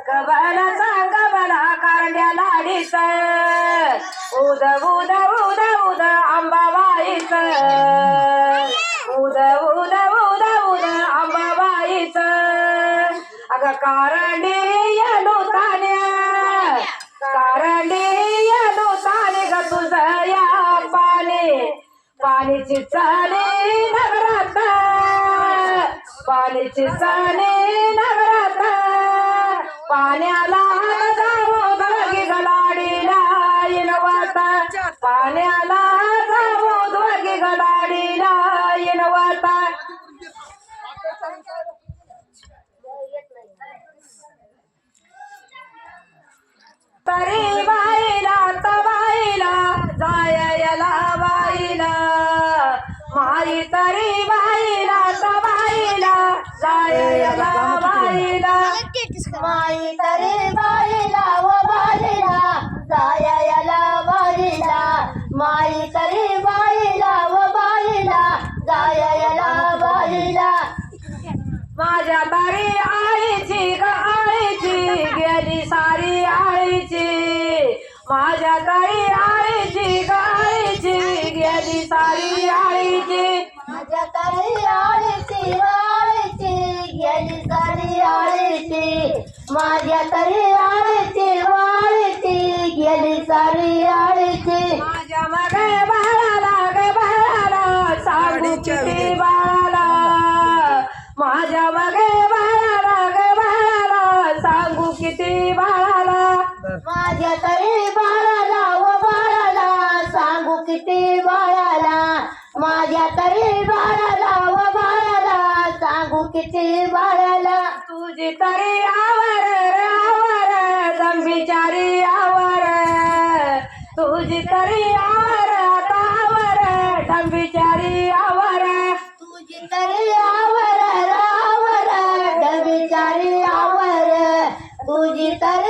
कबल सांग मला कारण्या लाडीच उद उद उद उद अंबाबाईच उद उद उद उद अंबाबाईच अग कारंडी येलो तान्या कारंडी येलो ताने ग तुझ या पाणी पाणीची चाले नगरात पाणीची चाले नगरात पाण्याला जाऊ दोघी गलाडीला येनवात पाण्याला जाऊ दोघी गलाडीला येनवात तरी बाईला तबाईला जायला बाईला. माई तरी बाईला तबाईला. बाईला माई तरी बाईला. व बाईला. जायला बाईला. माई तरी बाईला व बाईला. जायला बाईला. माझ्या तरी आईची ग आईची. गेली सारी आईची. माझ्या तरी आईची ग आईची. गेली सारी आईची. माझ्या वाळीची गेली आळते. माझ्या तरी आळते वाळते. गेली सारी आळीची तुझी तरी आवर तावर आवर. दंबिचारी आवर तुझी तरी आवर रावर डबिचारी आवर. तुझी तरी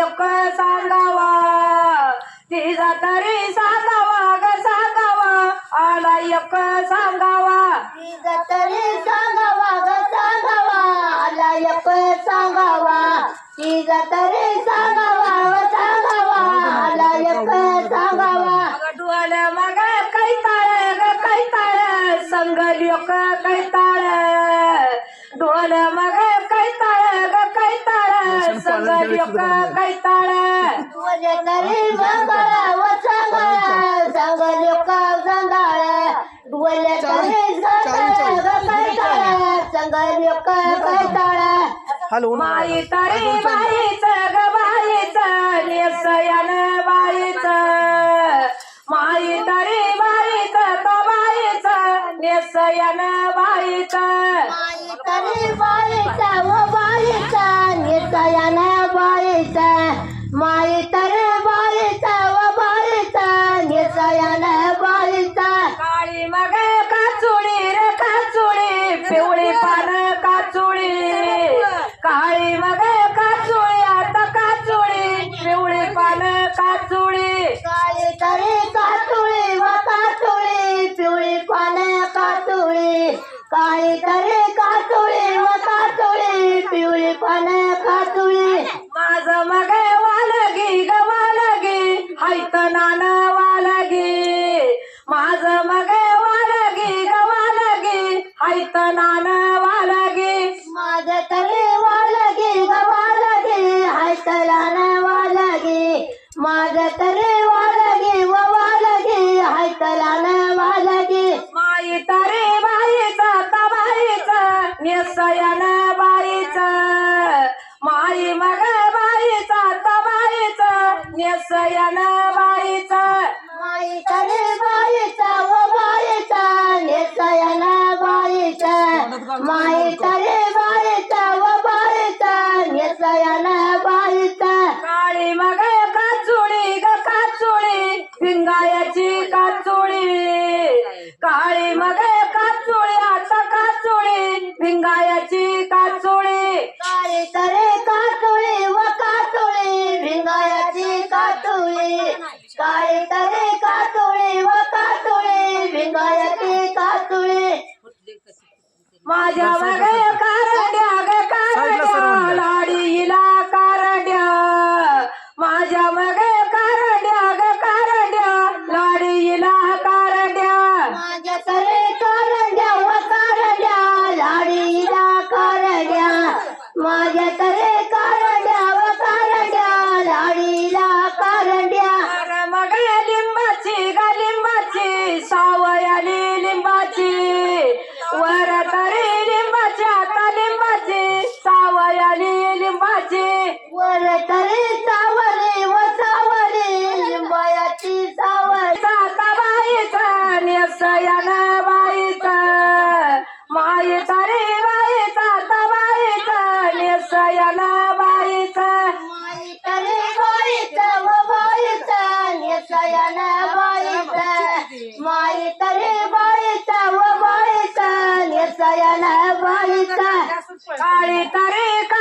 एक सांगावा. तिचा तरी सांगावा ग सांगावा आला एक सांगावा. हॅलो माई तरी बाईच ग बाईच नेसयन बाईच. माई तरी बाईच तो बाईच नेसयन बाईच. माई तरी बाईचा माईचा माईचा आयत नाना वाला गे. ராஜா வகைய सयन बालिका काळी तरी का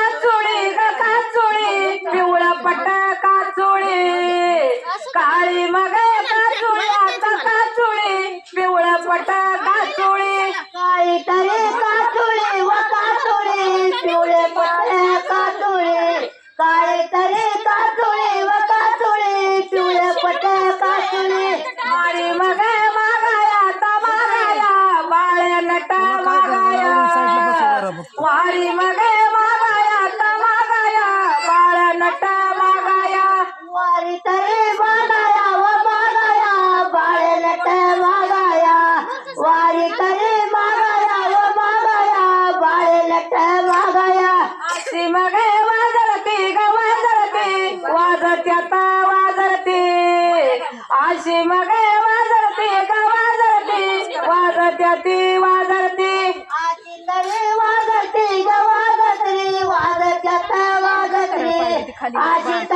Ayer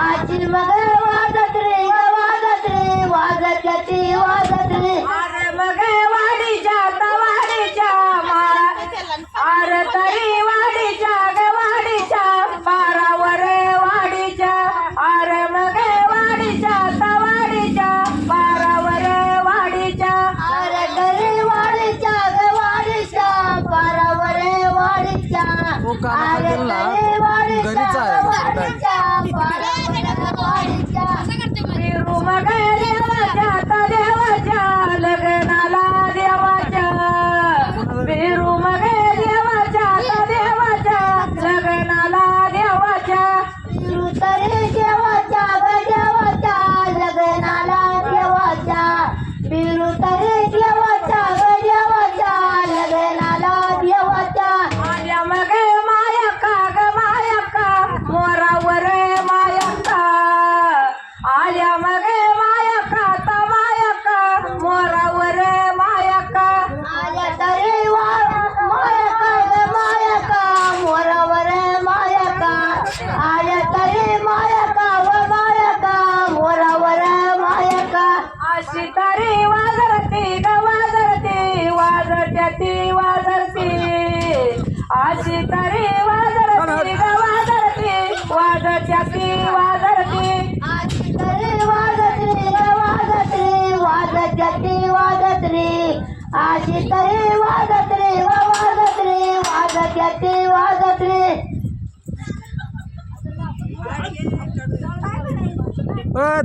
आजी मग वाजत रे वाजत रे वाजत ती वाजत रे. अरे मग वाडीच्या तवाडीच्या अरे तरी वाडीच्या ग वाडीच्या पारावर वाडीच्या अरे मग वाडीच्या तवाडीच्या पारावर वाडीच्या. अरे तरी वाडीच्या ग वाडीच्या पारावर वाडीच्या अरे तरी वाडीच्या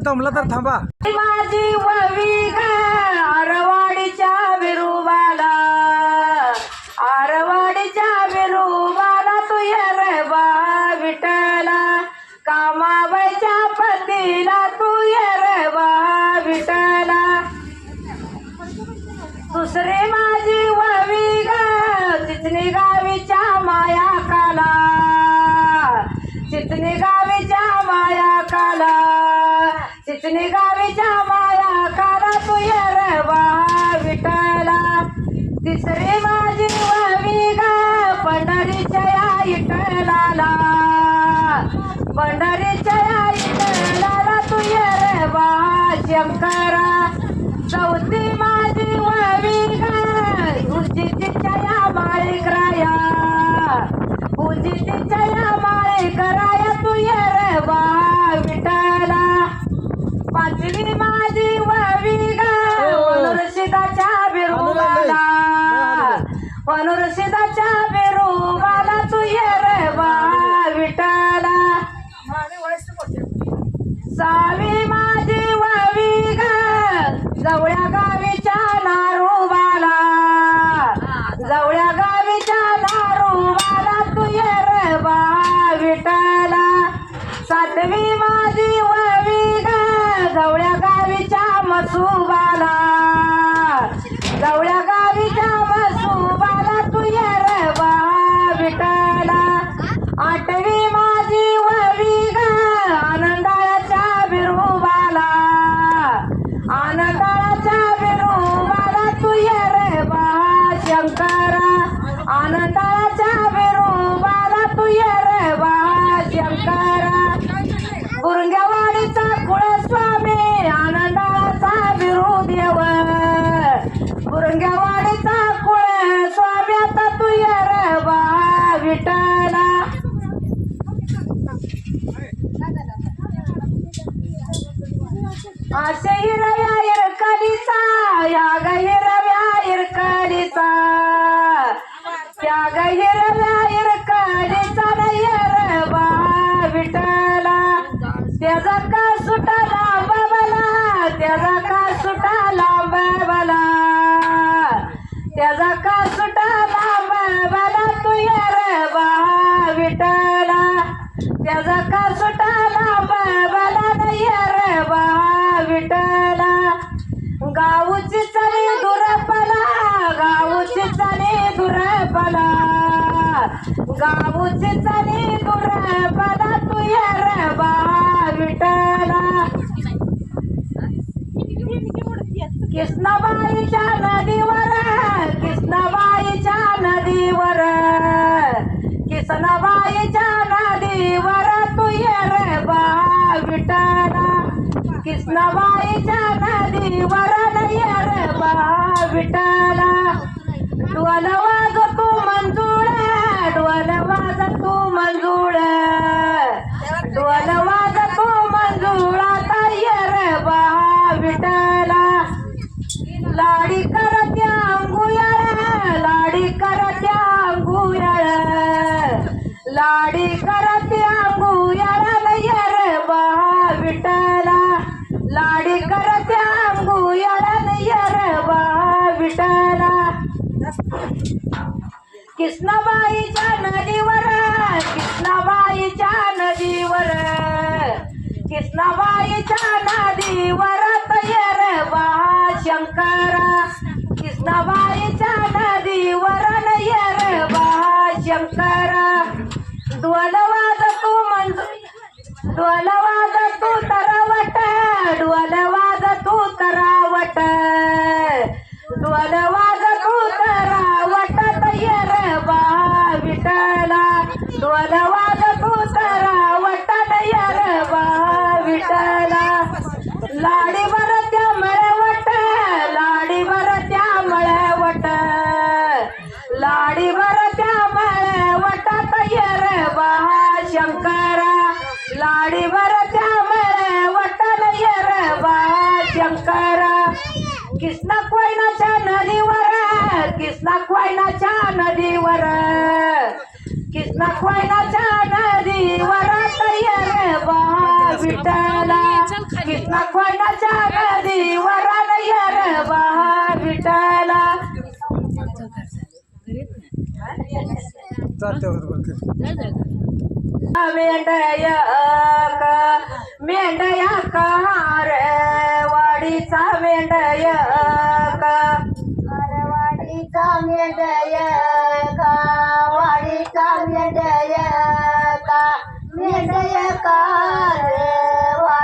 अ तर थांबा. माझी ववी ग आरवाडीच्या विरुबाला. आरवाडीच्या विरुबाला तू ये बा विठला कामाबाईच्या पतीला तू ये बा विठला दुसरी माझी ववी ग चिचणी गावीच्या माया काला चिचणी गावीच्या माया काला पंढरीच्या या इटलाला तू ये रे बा शंकरा. चौथी माझी ववी उंचीच्या या माळीकराया. उंचीच्या या माळीकराया तू ये रे बा विठला पाचवी माझी ववी वनुरशिदाच्या बिरुबाला. वनुरशिदाच्या सावी माझी वावी ग. जवळ्या गावीच्या नारूबाला जवळ्या गावीच्या नारूबाला तू ये रे बा विटाला सातवी माझी वावी ग. जवळ्या गावीच्या मसुबाला. जवळ्या गावीच्या मसुबाला तू ये रे बा विठला आठवी माझी ववी ग आनंदाच्या बिरुबाला आनंदाच्या बिरुबाला तू ये रे बा शंकरा आनंदाच्या बिरुबाला तू ये रे बा शंकरा गुरुंगवाडीचा कुळस्वामी आनंदाचा बिरुदेव गुरुंगवाडीचा कुळस्वामी आता तू ये रे बा विठला असे हिरव्या इरकलीचा या ग हिरव्या इरकलीचा त्या ग हिरव्या इरकलीचा नाही रे बा विठला त्याचा का सुटा लांब मला त्याचा का सुटा लांब मला त्याचा दुरपला गाऊची चली दुरपला तू ये रे बा कृष्णाबाईच्या नदीवर कृष्णाबाईच्या नदीवर. कृष्णाबाईच्या नदीवर तू ये विटाला बा कृष्णाबाईच्या नदीवर ये रे बा डोल वाजतो मंजुळ मंजूळ डोल वाज तू डोल वाज तू मंजूळ आता ये रे बा विठला लाडी करत्या अंगुयाळ लाडी करत्या अंगुयाळ लाडी कृष्णाबाईच्या नदीवर कृष्णाबाईच्या नदीवर. कृष्णाबाईच्या नदीवर तयार बा शंकरा. कृष्णाबाईच्या नदीवर नयर बा शंकरा. डोलवाद तू मंजू डोलवाद तू तरावट डोलवाद तू तरावट. डोलवाद तू तरावट तयार विठला डोलवाद तू तरावट तयार विठला लाडी त्या मळवट लाडी त्या मळवट लाडी त्या मळवट तयार बा शंकरा. लाडी त्या मळवट तयार बा शंकरा. कृष्णा कोयनाच्या नदीवर कृष्णा कोयनाच्या नदीवर. कृष्णा कोयनाच्या नदीवर तयार बा विठ्ठला कृष्ण खोंडाच्या नदी वरण यार बहा विठ्ठला जाते बरोबर मेंढया मेंढया कार वाडीचा मेंढया का? वाडीचा मेंढय का? मेंढय का रे?